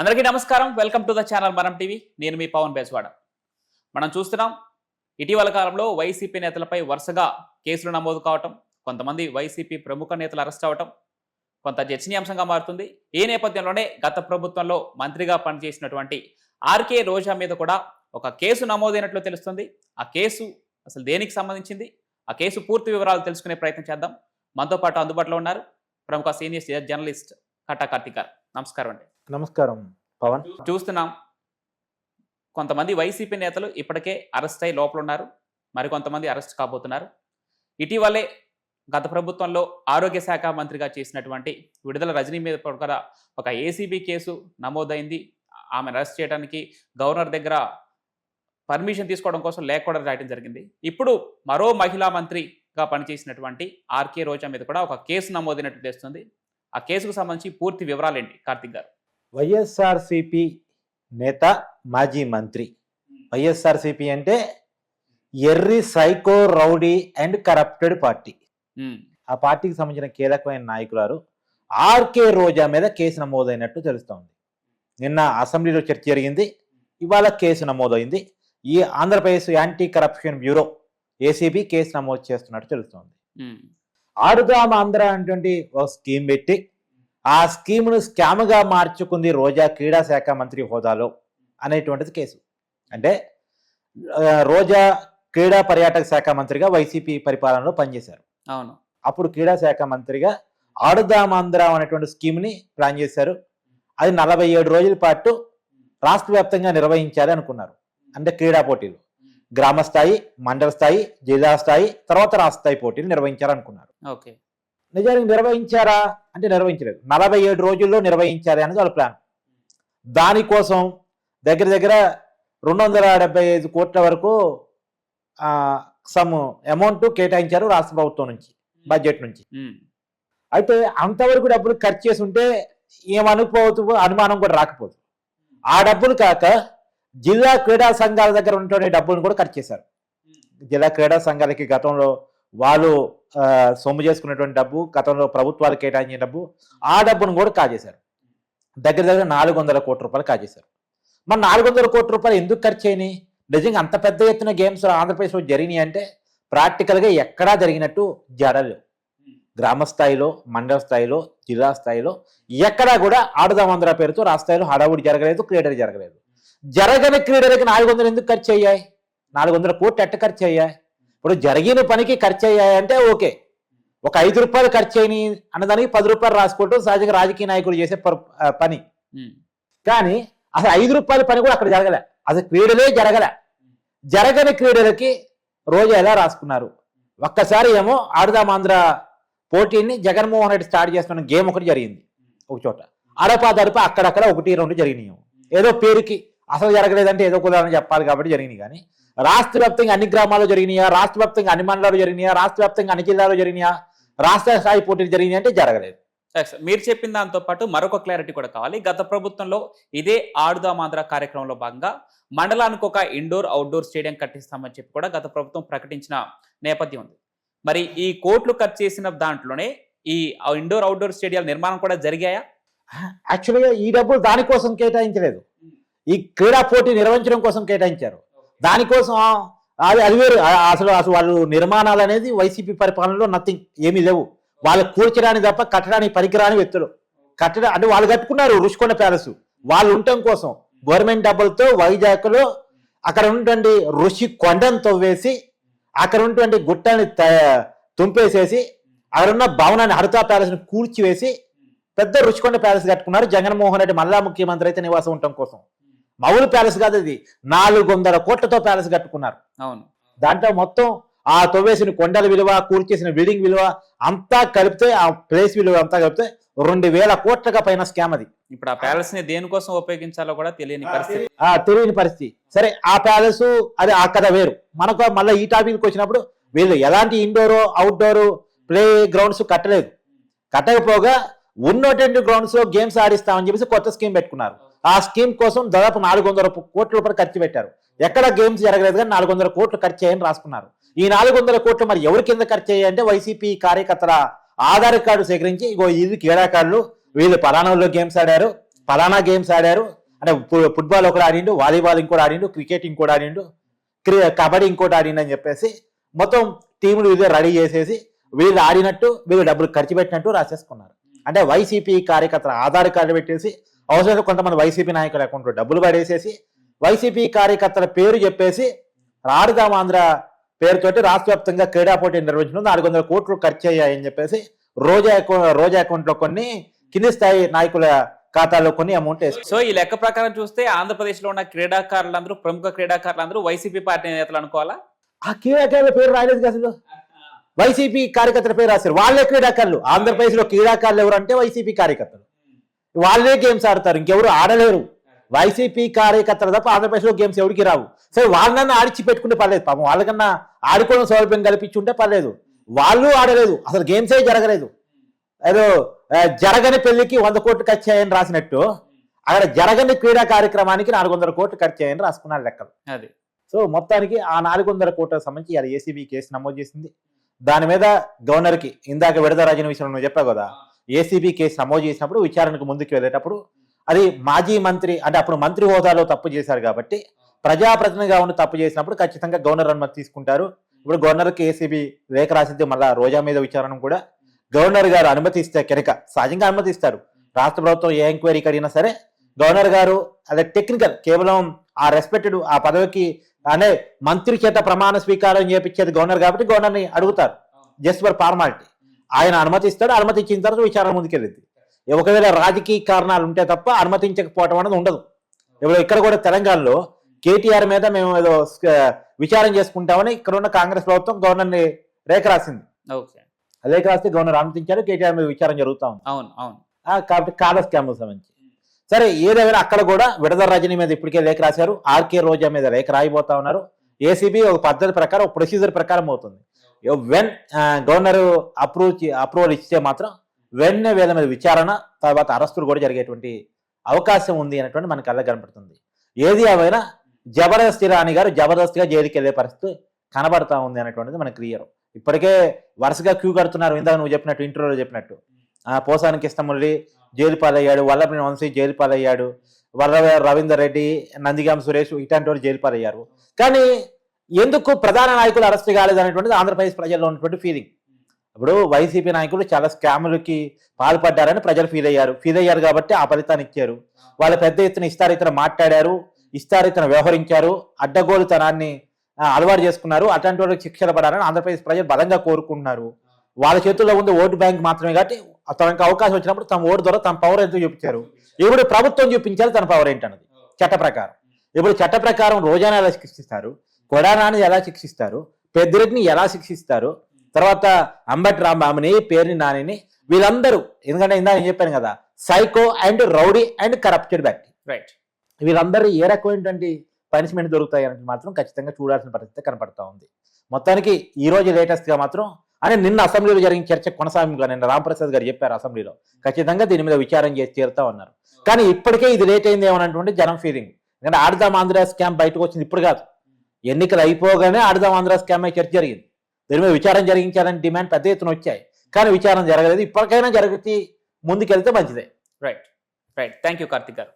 అందరికీ నమస్కారం. Welcome to the channel Manam TV నేను మీ పవన్ బేస్వాడ. మనం చూస్తున్నాం ఇటీవల కాలంలో వైసీపీ నేతలపై వరుసగా కేసులు నమోదు కావటం కొంతమంది వైసీపీ ప్రముఖ నేతలు అరెస్ట్ అవటం కొంత చర్చనీయాంశంగా మారుతుంది. ఈ నేపథ్యంలోనే గత ప్రభుత్వంలో మంత్రిగా పనిచేసినటువంటి ఆర్కే రోజా మీద కూడా ఒక కేసు నమోదైనట్లు తెలుస్తుంది. ఆ కేసు అసలు దేనికి సంబంధించింది? ఆ కేసు పూర్తి వివరాలు తెలుసుకునే ప్రయత్నం చేద్దాం. మనతో పాటు అందుబాటులో ఉన్నారు ప్రముఖ సీనియర్ జర్నలిస్ట్ కట్టా కార్తిక్. గారు నమస్కారం అండి. నమస్కారం. పవన్? చూస్తున్నాం. కొంతమంది వైసీపీ నేతలు ఇప్పటికే అరెస్ట్ అయి లోపల ఉన్నారు మరి కొంతమంది అరెస్ట్ కాబోతున్నారు. ఇటీవలే గత ప్రభుత్వంలో ఆరోగ్య శాఖ మంత్రిగా చేసినటువంటి విడుదల రజనీ మీద కూడా ఒక ఏసీబీ కేసు నమోదైంది. ఆమెను అరెస్ట్ చేయడానికి గవర్నర్ దగ్గర పర్మిషన్ తీసుకోవడం కోసం లేఖ కూడా రాయడం జరిగింది. ఇప్పుడు మరో మహిళా మంత్రిగా పనిచేసినటువంటి ఆర్కే రోజా మీద కూడా ఒక కేసు నమోదైనట్టు తెలుస్తుంది. ఆ కేసుకు సంబంధించి పూర్తి వివరాలు ఏంటి కార్తిక్ గారు. వైఎస్ఆర్సిపి నేత మాజీ మంత్రి. వైఎస్ఆర్సిపి అంటే ఎర్రి psycho rowdy and corrupted party. ఆ పార్టీకి సంబంధించిన కీలకమైన నాయకురాలు ఆర్కే రోజా మీద కేసు నమోదైనట్టు తెలుస్తోంది. నిన్న అసెంబ్లీలో చర్చ జరిగింది. ఇవాళ కేసు నమోదైంది. ఈ Andhra Pradesh anti corruption bureau ACB case నమోదు చేస్తున్నట్టు తెలుస్తోంది. ఆడుదాం ఆంధ్ర అనేటువంటి ఒక స్కీమ్ పెట్టి ఆ స్కీమ్ను స్కామ్గా మార్చుకుంది రోజా క్రీడా శాఖ మంత్రి హోదాలో అనేటువంటిది కేసు. అంటే రోజా క్రీడా పర్యాటక శాఖ మంత్రిగా వైసీపీ పరిపాలనలో పనిచేశారు. అవును. అప్పుడు క్రీడా శాఖ మంత్రిగా ఆడుదాం ఆంధ్ర అనేటువంటి స్కీమ్ని ప్లాన్ చేశారు. అది నలభై ఏడు రోజుల పాటు రాష్ట్ర వ్యాప్తంగా నిర్వహించాలి అనుకున్నారు. అంటే క్రీడా పోటీలు. గ్రామ స్థాయి మండల స్థాయి జిల్లా స్థాయి తర్వాత రాష్ట్ర స్థాయి పోటీలు నిర్వహించాలనుకున్నారు ఓకే. నిజానికి నిర్వహించారా? అంటే నిర్వహించలేదు. నలభై ఏడు రోజుల్లో నిర్వహించాలి అనేది వాళ్ళ ప్లాన్. దానికోసం దగ్గర దగ్గర రెండు వందల డెబ్బై ఐదు కోట్ల వరకు సమ్ అమౌంట్ కేటాయించారు రాష్ట్ర ప్రభుత్వం నుంచి బడ్జెట్ నుంచి. అయితే అంతవరకు డబ్బులు ఖర్చు చేసి ఉంటే ఏమనుకోవచ్చు అనుమానం కూడా రాకపోదు. ఆ డబ్బులు కాక జిల్లా క్రీడా సంఘాల దగ్గర ఉన్నటువంటి డబ్బులను కూడా ఖర్చు చేశారు. జిల్లా క్రీడా సంఘాలకి గతంలో వాళ్ళు సొమ్ము చేసుకున్నటువంటి డబ్బు గతంలో ప్రభుత్వాలు కేటాయించిన డబ్బు ఆ డబ్బును కూడా కాజేశారు. దగ్గర దగ్గర నాలుగు వందల కోట్ల రూపాయలు కాజేశారు. మరి నాలుగు వందల కోట్ల రూపాయలు ఎందుకు ఖర్చు అయినాయి? నిజంగా అంత పెద్ద ఎత్తున గేమ్స్ ఆంధ్రప్రదేశ్లో జరిగినాయి అంటే ప్రాక్టికల్గా ఎక్కడా జరిగినట్టు జరగలేదు గ్రామ స్థాయిలో మండల స్థాయిలో జిల్లా స్థాయిలో ఎక్కడా కూడా ఆడుదాం ఆంధ్ర పేరుతో రాష్ట్ర స్థాయిలో హడావుడి జరగలేదు క్రీడలు జరగలేదు. జరగని క్రీడలకి నాలుగు వందలు ఎందుకు ఖర్చు అయ్యాయి? నాలుగు వందల కోట్లు ఎట్ట ఖర్చు అయ్యాయి? ఇప్పుడు జరిగిన పనికి ఖర్చు అయ్యాయి అంటే ఓకే. ఒక ఐదు రూపాయలు ఖర్చు అయినాయి అన్నదానికి పది రూపాయలు రాసుకోవటం సహజంగా రాజకీయ నాయకులు చేసే పని. కానీ అసలు ఐదు రూపాయల పని కూడా అక్కడ జరగలే. అసలు క్రీడలే జరగలే. జరగని క్రీడలకి రోజు ఎలా రాసుకున్నారు? ఒక్కసారి ఏమో ఆడుదాం ఆంధ్ర పోటీని జగన్మోహన్ రెడ్డి స్టార్ట్ చేస్తున్న గేమ్ ఒకటి జరిగింది. ఒక చోట. అడపాదడప అక్కడక్కడ ఒకటి రెండు జరిగినాయి. ఏదో పేరుకి అసలు జరగలేదంటే ఏదో కుదరని చెప్పాలి కాబట్టి జరిగినాయి కానీ రాష్ట్ర వ్యాప్తంగా అన్ని గ్రామాల్లో జరిగినాయా? రాష్ట్ర వ్యాప్తంగా అన్ని మండలాలు జరిగినాయా? రాష్ట్ర వ్యాప్తంగా అన్ని జిల్లాలో జరిగినాయా? రాష్ట్ర స్థాయి పోటీలు జరిగినాయి అంటే జరగలేదు. మీరు చెప్పిన దాంతో పాటు మరొక క్లారిటీ కూడా కావాలి. గత ప్రభుత్వంలో ఇదే ఆడుదాం ఆంధ్ర కార్యక్రమంలో భాగంగా మండలానికి ఒక ఇండోర్ అవుట్డోర్ స్టేడియం కట్టిస్తామని చెప్పి కూడా గత ప్రభుత్వం ప్రకటించిన నేపథ్యం ఉంది. మరి ఈ కోట్లు ఖర్చు చేసిన దాంట్లోనే ఈ ఇండోర్ అవుట్డోర్ స్టేడియాల నిర్మాణం కూడా జరిగాయా? యాక్చువల్గా ఈ డబ్బులు దానికోసం కేటాయించలేదు. ఈ క్రీడా పోటీ నిర్వహించడం కోసం కేటాయించారు. దానికోసం అది అది వేరు. అసలు అసలు వాళ్ళు నిర్మాణాలు అనేది వైసీపీ పరిపాలనలో నథింగ్ ఏమీ లేవు. వాళ్ళు కూర్చడానికి తప్ప కట్టడానికి పనికిరాని వ్యక్తులు. కట్టడం అంటే వాళ్ళు కట్టుకున్నారు రుషికొండ ప్యాలెస్. వాళ్ళు ఉండటం కోసం గవర్నమెంట్ డబ్బులతో వైజాగ్లో అక్కడ ఉన్నటువంటి ఋషి కొండను తవ్వేసి అక్కడ ఉన్నటువంటి గుట్టని తుంపేసేసి అక్కడ ఉన్న భవనాన్ని హరితా ప్యాలెస్ని కూల్చివేసి పెద్ద రుచికొండ ప్యాలెస్ కట్టుకున్నారు జగన్మోహన్ రెడ్డి మళ్ళా ముఖ్యమంత్రి అయితే నివాసం ఉండటం కోసం. మౌలు ప్యాలెస్ కాదు ఇది నాలుగు వందల కోట్లతో ప్యాలెస్ కట్టుకున్నారు. అవును. దాంట్లో మొత్తం ఆ తవ్వేసిన కొండల విలువ కూల్చేసిన బిల్డింగ్ విలువ అంతా కలిపితే ఆ ప్లేస్ విలువ అంతా కలిపితే రెండు వేల కోట్లగా పైన స్కామ్ అది. ఇప్పుడు ఆ ప్యాలెస్ని దేనికోసం ఉపయోగించాలో కూడా తెలియని పరిస్థితి. ఆ తెలియని పరిస్థితి. సరే ఆ ప్యాలెస్ అది ఆ కథ వేరు. మనకు మళ్ళీ ఈ టాపిక్కి వచ్చినప్పుడు వీళ్ళు ఎలాంటి ఇండోర్ అవుట్డోర్ ప్లే గ్రౌండ్స్ కట్టలేదు. కట్టకపోగా ఉన్నటువంటి గ్రౌండ్స్లో గేమ్స్ ఆడిస్తామని చెప్పేసి కొత్త స్కీమ్ పెట్టుకున్నారు. ఆ స్కీమ్ కోసం దాదాపు నాలుగు వందల కోట్ల రూపాయలు ఖర్చు పెట్టారు. ఎక్కడ గేమ్స్ జరగలేదు కానీ నాలుగు వందల కోట్లు ఖర్చు చేయని రాసుకున్నారు. ఈ నాలుగు వందల కోట్లు మరి ఎవరి కింద ఖర్చు అయ్యాయంటే వైసీపీ కార్యకర్తల ఆధార్ కార్డు సేకరించి ఇగో ఇది క్రీడాకారులు వీళ్ళు పలానాలో గేమ్స్ ఆడారు పలానా గేమ్స్ ఆడారు. అంటే ఫు- ఫుట్బాల్ ఒకటి ఆడిండు వాలీబాల్ ఇంకోటి ఆడిండు క్రికెట్ ఇంకోటి ఆడిండు క్రి కబడ్డీ ఇంకోటి ఆడిండు అని చెప్పేసి మొత్తం టీములు ఇదే రెడీ చేసేసి వీళ్ళు ఆడినట్టు వీళ్ళు డబ్బులు ఖర్చు పెట్టినట్టు రాసేసుకున్నారు. అంటే వైసీపీ కార్యకర్తల ఆధార్ కార్డు పెట్టేసి అవసరం కొంతమంది వైసీపీ నాయకుల అకౌంట్లో డబ్బులు పడేసేసి వైసీపీ కార్యకర్తల పేరు చెప్పేసి ఆడుదాం ఆంధ్ర పేరుతోటి రాష్ట్ర వ్యాప్తంగా క్రీడా పోటీ నిర్వహించడం నాలుగు వందల కోట్లు ఖర్చు అయ్యాయని చెప్పేసి రోజా అకౌంట్ రోజా అకౌంట్లో కొన్ని కింది స్థాయి నాయకుల ఖాతాలో కొన్ని అమౌంట్ సో ఈ లెక్క ప్రకారం చూస్తే ఆంధ్రప్రదేశ్లో ఉన్న క్రీడాకారులందరూ ప్రముఖ క్రీడాకారులందరూ వైసీపీ పార్టీ నేతలు అనుకోవాలా? ఆ క్రీడాకారుల పేరు రాయలేదు అసలు. వైసీపీ కార్యకర్తల పేరు రాశారు. వాళ్ళే క్రీడాకారులు. ఆంధ్రప్రదేశ్లో క్రీడాకారులు ఎవరు అంటే వైసీపీ కార్యకర్తలు. వాళ్ళే గేమ్స్ ఆడతారు ఇంకెవరు ఆడలేరు. వైసీపీ కార్యకర్తలు తప్ప ఆంధ్రప్రదేశ్లో గేమ్స్ ఎవరికి రావు. సరే వాళ్ళనన్నా ఆడిచి పెట్టుకుంటే పర్లేదు. పాపం వాళ్ళకన్నా ఆడుకోవడం సౌలభ్యం కల్పించుంటే పర్లేదు. వాళ్ళు ఆడలేదు. అసలు గేమ్సే జరగలేదు. ఏదో జరగని పెళ్ళికి వంద కోట్లు ఖర్చు అయ్యని రాసినట్టు. అక్కడ జరగని క్రీడా కార్యక్రమానికి నాలుగు వందల కోట్లు ఖర్చు అయ్యని రాసుకున్నారు లెక్కలు. అది. సో మొత్తానికి ఆ నాలుగు వందల కోట్లకు సంబంధించి అది ఏసీబీ కేసు నమోదు చేసింది. దాని మీద గవర్నర్కి ఇందాక విడద రాజన విషయంలో నువ్వు చెప్పావు కదా. ఏసీబీ కేసు నమోదు చేసినప్పుడు విచారణకు ముందుకు వెళ్ళేటప్పుడు అది మాజీ మంత్రి అంటే అప్పుడు మంత్రి హోదాలో తప్పు చేశారు కాబట్టి ప్రజాప్రతినిధిగా ఉండి తప్పు చేసినప్పుడు ఖచ్చితంగా గవర్నర్ అనుమతి తీసుకుంటారు. ఇప్పుడు గవర్నర్కి ఏసీబీ లేఖ రాసింది మళ్ళా రోజా మీద విచారణ కూడా గవర్నర్ గారు అనుమతిస్తే కనుక సహజంగా అనుమతిస్తారు. రాష్ట్ర ప్రభుత్వం ఏ ఎంక్వైరీకి అడిగినా సరే గవర్నర్ గారు అదే టెక్నికల్ కేవలం ఆ రెస్పెక్టెడ్ ఆ పదవికి అనే మంత్రి చేత ప్రమాణ స్వీకారం చేపించేది గవర్నర్ కాబట్టి గవర్నర్ని అడుగుతారు. Just for formality. ఆయన అనుమతిస్తాడు అనుమతి ఇచ్చిన తర్వాత విచారణ ముందుకెళ్ళింది ఒకవేళ రాజకీయ కారణాలు ఉంటే తప్ప అనుమతించకపోవడం అనేది ఉండదు. ఇప్పుడు ఇక్కడ కూడా తెలంగాణలో కేటీఆర్ మీద మేము ఏదో విచారణ చేసుకుంటామని ఇక్కడ ఉన్న కాంగ్రెస్ ప్రభుత్వం గవర్నర్ని రేఖ రాసింది. లేఖ రాస్తే గవర్నర్ అనుమతించారు కేటీఆర్ మీద విచారణ జరుగుతా ఉంది. అవును అవును. కాబట్టి కాల స్కామ్ సంబంధించి. సరే ఏదేమైనా అక్కడ కూడా విడదల రజనీ మీద ఇప్పటికే లేఖ రాశారు ఆర్కే రోజా మీద లేఖ రాయిపోతా ఉన్నారు. ఏసీబీ ఒక పద్ధతి ప్రకారం ఒక ప్రొసీజర్ ప్రకారం అవుతుంది వెన్ గవర్నర్ అప్రూవ్ అప్రూవల్ ఇస్తే మాత్రం వెన్నే వీళ్ళ మీద విచారణ తర్వాత అరెస్టులు కూడా జరిగేటువంటి అవకాశం ఉంది అనేటువంటి మనకు కళ్ళ కనపడుతుంది. ఏది ఏమైనా జబర్దస్తి రాణి గారు జబర్దస్త్గా జైలుకి వెళ్ళే పరిస్థితి కనబడతా ఉంది అనేటువంటిది మనకు క్లియర్. ఇప్పటికే వరుసగా క్యూ కడుతున్నారు ఇందాక నువ్వు చెప్పినట్టు ఇంటర్వ్యూలో చెప్పినట్టు. ఆ పోసానికి జైలు పాలయ్యాడు వల్లభని వంశీ జైలు పాలయ్యాడు వల్ల రవీందర్ రెడ్డి నందిగాం సురేష్ ఇట్లాంటి వాళ్ళు జైలు పాలయ్యారు. కానీ ఎందుకు ప్రధాన నాయకులు అరెస్ట్ కాలేదు అనేటువంటిది ఆంధ్రప్రదేశ్ ప్రజల్లో ఉన్నటువంటి ఫీలింగ్ ఇప్పుడు వైసీపీ నాయకులు చాలా స్కాములకి పాల్పడ్డారని ప్రజలు ఫీల్ అయ్యారు. ఫీల్ అయ్యారు కాబట్టి ఆ ఫలితాన్ని ఇచ్చారు. వాళ్ళు పెద్ద ఎత్తున ఇస్తారితన మాట్లాడారు ఇస్తారితన వ్యవహరించారు అడ్డగోలుతనాన్ని అలవాటు చేసుకున్నారు. అట్లాంటి వాళ్ళకి శిక్షలు పడాలని ఆంధ్రప్రదేశ్ ప్రజలు బలంగా కోరుకుంటున్నారు. వాళ్ళ చేతుల్లో ఉంది ఓటు బ్యాంక్ మాత్రమే కాబట్టి తనకు అవకాశం వచ్చినప్పుడు తమ ఓటు ద్వారా తమ పవర్ ఎంతో చూపించారు? ఇప్పుడు ప్రభుత్వం చూపించాలి తన పవర్ ఏంటన్నది చట్ట ప్రకారం. ఇప్పుడు చట్ట ప్రకారం రోజానా ఎలా శిక్షిస్తారు కొడానాని ఎలా శిక్షిస్తారు? పెద్దిరెడ్డిని ఎలా శిక్షిస్తారు? తర్వాత అంబటి రాంబాబుని పేరుని నానిని వీళ్ళందరూ ఎందుకంటే ఇందాక నేను చెప్పాను కదా psycho and rowdy and corrupted వ్యక్తి. రైట్ వీళ్ళందరూ ఏ రకమైనటువంటి పనిష్మెంట్ దొరుకుతాయి అనేది మాత్రం ఖచ్చితంగా చూడాల్సిన పరిస్థితి కనపడతా ఉంది. మొత్తానికి ఈ రోజు లేటెస్ట్గా మాత్రం అంటే నిన్న అసెంబ్లీలో జరిగిన చర్చ కొనసాగింపుగా నిన్న రాంప్రసాద్ గారు చెప్పారు అసెంబ్లీలో. ఖచ్చితంగా దీని మీద విచారం చేసి తీరుతా ఉన్నారు. కానీ ఇప్పటికే ఇది లేట్ అయింది ఏమన్నటువంటి జనం ఫీలింగ్ ఎందుకంటే ఆడదాం ఆంధ్ర స్కామ్ బయటకు వచ్చింది ఇప్పుడు కాదు. ఎన్నికలు అయిపోగానే ఆడదాం ఆంధ్ర స్కామ్ చర్చ జరిగింది. దీని మీద విచారం జరిగించాలని డిమాండ్ పెద్ద ఎత్తున వచ్చాయి. కానీ విచారం జరగలేదు. ఇప్పటికైనా జరిగి ముందుకెళ్తే మంచిదే. Right right thank you Karthik garu.